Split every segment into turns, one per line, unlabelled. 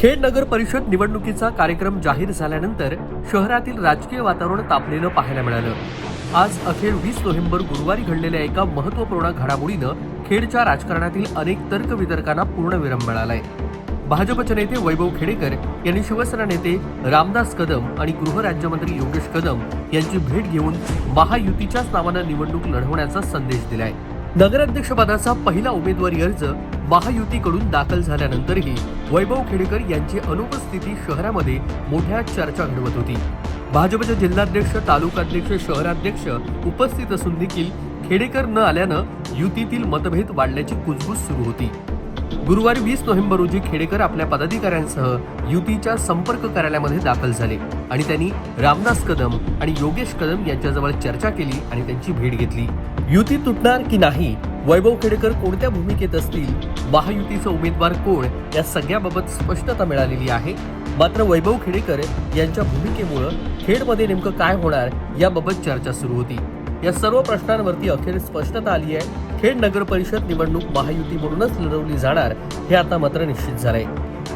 खेड नगर परिषद निवडणुकीचा कार्यक्रम जाहीर झाल्यानंतर शहरातील राजकीय वातावरण तापलेलं पाहायला मिळालं. आज अखेर वीस नोव्हेंबर गुरुवारी घडलेल्या एका महत्त्वपूर्ण घडामोडीनं खेडच्या राजकारणातील अनेक तर्कवितर्कांना पूर्णविराम मिळालाय. भाजपचे नेते वैभव खेडेकर यांनी शिवसेना नेते रामदास कदम आणि गृहराज्यमंत्री योगेश कदम यांची भेट घेऊन महायुतीच्याच नावानं निवडणूक लढवण्याचा संदेश दिलाय. नगराध्यक्षपदाचा पहिला उमेदवारी अर्ज महायुतीकडून दाखल झाल्यानंतरही वैभव खेडेकर यांची अनुपस्थिती शहरामध्ये मोठ्या चर्चा घडवत होती. भाजपचे जिल्हाध्यक्ष तालुकाध्यक्ष शहराध्यक्ष उपस्थित असून देखील खेडेकर न आल्यानं युतीतील मतभेद वाढल्याची कुजबूज सुरू होती. गुरुवारी वीस नोव्हेंबर रोजी खेडेकर आपल्या पदाधिकाऱ्यांसह युतीच्या संपर्क कार्यालयामध्ये दाखल झाले आणि त्यांनी रामदास कदम आणि योगेश कदम यांच्याजवळ चर्चा केली आणि त्यांची भेट घेतली. युती तुटणार की नाही वैभव खेडेकर कोणत्या भूमिकेत असतील? महायुतीचा उमेदवार कोण? या सगळ्याबाबत स्पष्टता मिळालेली आहे. मात्र वैभव खेडेकर यांच्या भूमिकेमुळं खेडमध्ये नेमकं काय होणार याबाबत चर्चा सुरू होती. या सर्व प्रश्नांवरती अखेर स्पष्टता आली आहे. खेड नगर परिषद निवडणूक महायुती म्हणूनच लढवली जाणार हे आता मात्र निश्चित झालंय.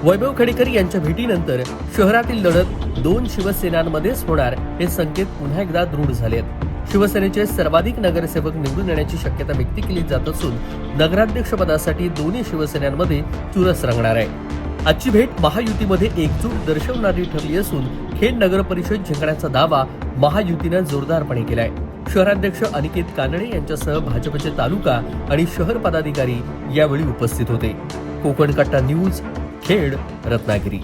वैभव खेडेकर यांच्या भेटीनंतर शहरातील लढत दोन शिवसेनांमध्येच होणार हे संकेत पुन्हा एकदा दृढ झालेत. शिवसेनेचे सर्वाधिक नगरसेवक निवडून येण्याची शक्यता व्यक्त केली जात असून नगराध्यक्षपदासाठी दोन्ही शिवसेन्यांमध्ये चुरस रंगणार आहे. आजची भेट महायुतीमध्ये एकजूट दर्शवणारी ठरली असून खेड नगर परिषद जिंकण्याचा दावा महायुतीनं जोरदारपणे केलाय. शहराध्यक्ष अनिकेत कानडे यांच्यासह भाजपचे तालुका आणि शहर पदाधिकारी यावेळी उपस्थित होते. कोकण कट्टा न्यूज खेड रत्नागिरी.